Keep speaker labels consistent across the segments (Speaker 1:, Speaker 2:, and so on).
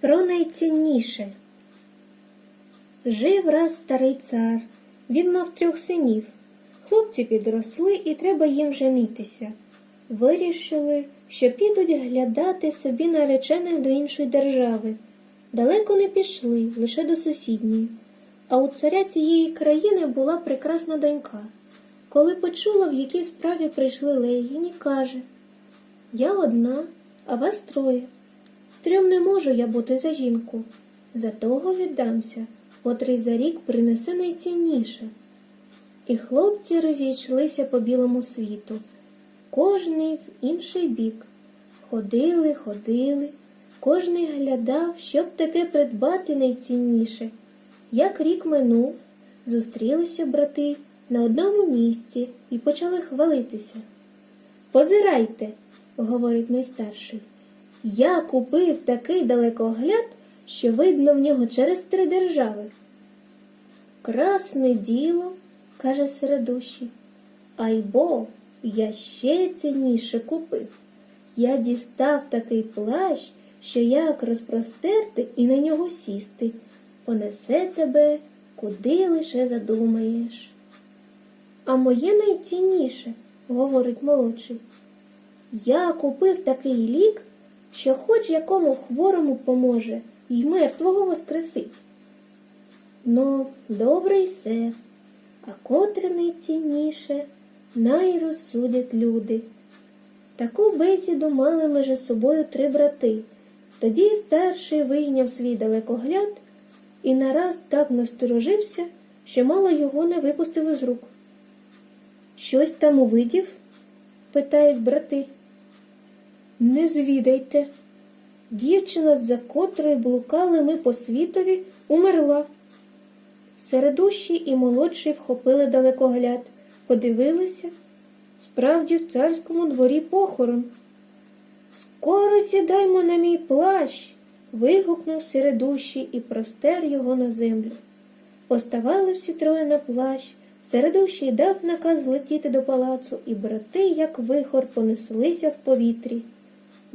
Speaker 1: Про найцінніше. Жив раз старий цар. Він мав трьох синів. Хлопці підросли і треба їм женитися. Вирішили, що підуть глядати собі наречених до іншої держави. Далеко не пішли, лише до сусідньої. А у царя цієї країни була прекрасна донька. Коли почула, в якій справі прийшли легіні, каже Я одна, а вас троє. Трьом не можу я бути за жінку. За того віддамся, котрий за рік принесе найцінніше. І хлопці розійшлися по білому світу, кожний в інший бік. Ходили, ходили, кожний глядав, щоб таке придбати найцінніше. Як рік минув, зустрілися брати на одному місці і почали хвалитися. Позирайте, говорить найстарший. Я купив такий далекогляд, що видно в нього через три держави. Красне діло, каже середущий. Айбо, я ще цінніше купив. Я дістав такий плащ, що як розпростерти і на нього сісти, понесе тебе, куди лише задумаєш. А моє найцінніше, говорить молодший. Я купив такий лік, що хоч якому хворому поможе й мертвого воскресить. Ну, добре й се, а котре найцінніше, найрозсудять люди. Таку бесіду мали між собою три брати. Тоді старший вийняв свій далекогляд і нараз так насторожився, що мало його не випустили з рук. Щось там увидів? питають брати. Не звідайте. Дівчина, за котрою блукали ми по світові, умерла. Середущий і молодший вхопили далекогляд, подивилися. Справді в царському дворі похорон. Скоро сідаймо на мій плащ. вигукнув середущий і простер його на землю. Поставали всі троє на плащ. Середущий дав наказ злетіти до палацу, і брати, як вихор, понеслися в повітрі.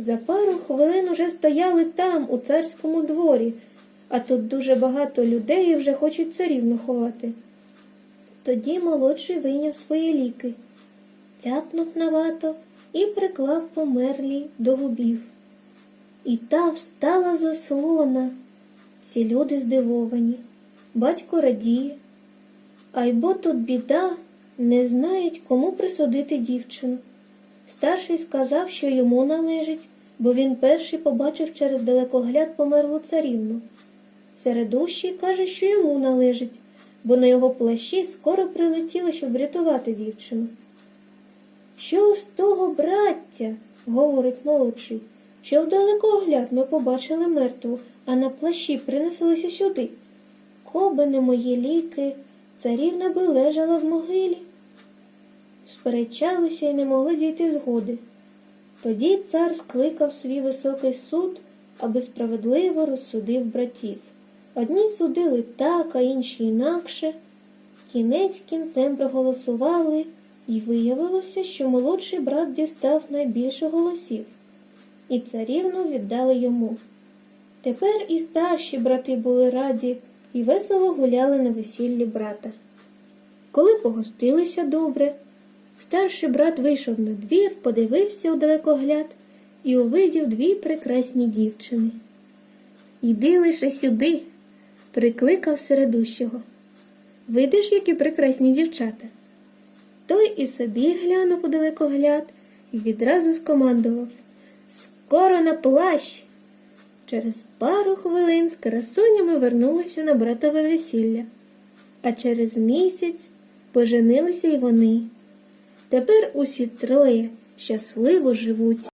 Speaker 1: За пару хвилин уже стояли там, у царському дворі, а тут дуже багато людей вже хочуть царівну ховати. Тоді молодший вийняв свої ліки, тяпнув на вато і приклав померлій до губів. І та встала заслона. Всі люди здивовані. Батько радіє. Айбо тут біда, не знають, кому присудити дівчину. Старший сказав, що йому належить, бо він перший побачив через далекогляд померлу царівну. Середущий каже, що йому належить, бо на його плащі скоро прилетіли, щоб врятувати дівчину. Що з того, браття, говорить молодший, що в далекогляд ми побачили мертву, а на плащі принеслися сюди. Коби не мої ліки, царівна би лежала в могилі. Сперечалися і не могли дійти згоди. Тоді цар скликав свій високий суд, аби справедливо розсудив братів. Одні судили так, а інші інакше. Кінець кінцем проголосували, і виявилося, що молодший брат дістав найбільше голосів, і царівну віддали йому. Тепер і старші брати були раді і весело гуляли на весіллі брата. Коли погостилися добре, старший брат вийшов на двір, подивився у далекогляд і увидів дві прекрасні дівчини. Іди лише сюди, прикликав середущого. Видиш, які прекрасні дівчата. Той і собі глянув у далекогляд і відразу скомандував Скоро на плащ. Через пару хвилин з красунями вернулися на братове весілля, а через місяць поженилися й вони. Тепер усі троє щасливо живуть.